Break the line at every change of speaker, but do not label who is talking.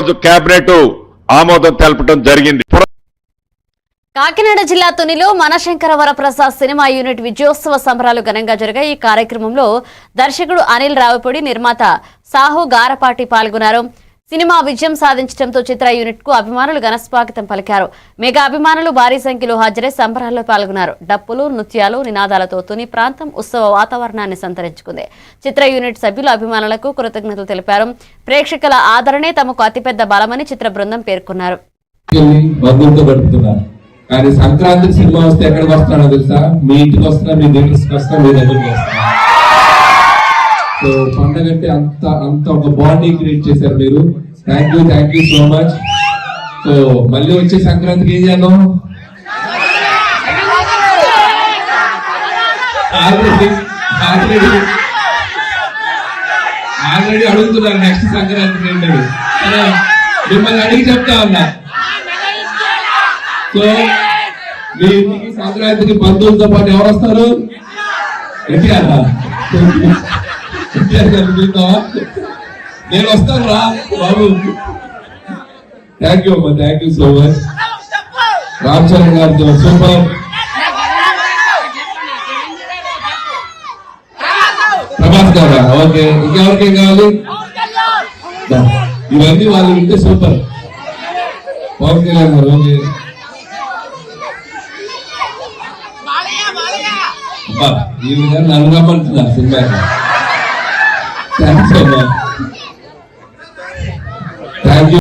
రోజు కేబినెట్ ఆమోదం తెలపడం జరిగింది.
కాకినాడ జిల్లా తునిలో మనశంకర వరప్రసాద్ సినిమా యూనిట్ విజయోత్సవ సంబరాలు ఘనంగా జరిగాయి. ఈ కార్యక్రమంలో దర్శకుడు అనిల్ రావిపూడి నిర్మాత సాహు గారపాటి పాల్గొన్నారు. సినిమా విజయం సాధించడంతో చిత్ర యూనిట్కు అభిమానులు ఘనస్వాగతం పలికారు. మెగా అభిమానులు భారీ సంఖ్యలో హాజరై సంబరాల్లో పాల్గొన్నారు. డప్పులు నృత్యాలు నినాదాలతో తుని ప్రాంతం ఉత్సవ వాతావరణాన్ని సంతరించుకుంది. చిత్ర యూనిట్ సభ్యులు అభిమానులకు కృతజ్ఞతలు తెలిపారు. ప్రేక్షకుల ఆదరణే తమకు అతిపెద్ద బలమని చిత్ర బృందం పేర్కొన్నారు.
కానీ సంక్రాంతి సినిమా వస్తే ఎక్కడికి వస్తాడో తెలుసా? మీ ఇంటికి వస్తున్నా మీ దగ్గరికి వస్తున్నా మీ దగ్గరికి వస్తున్నా. సో పండగ అంటే అంత అంత ఒక బాండింగ్ క్రియేట్ చేశారు మీరు. Thank you thank you so much so మళ్ళీ వచ్చే సంక్రాంతికి ఏం చేద్దాం? ఆల్రెడీ ఆల్రెడీ ఆల్రెడీ అడుగుతున్నారు నెక్స్ట్ సంక్రాంతికి ఏంటని మిమ్మల్ని అడిగి చెప్తా ఉన్నా. సో మీ ఇంటికి సంక్రాంతికి బంధువులతో పాటు ఎవరు వస్తారు? ఎన్టీఆర్ రా? ఎన్టీఆర్ గారిని పిలుద్దామా? నేను వస్తాను రా బాబు థ్యాంక్ యూ అమ్మా thank you so much Ram Charan గారితో సూపర్ ప్రభాస్ గారా ఓకే ఇంకెవరికేం కావాలి దా. ఇవన్నీ వాళ్ళు వింటే సూపర్ పవన్ కళ్యాణ్ గారు ఓకే అబ్బా, ఈ విధంగా నన్ను రమ్మంటున్నా సినిమాకి థ్యాంక్స్ అమ్మా థ్యాంక్ యూ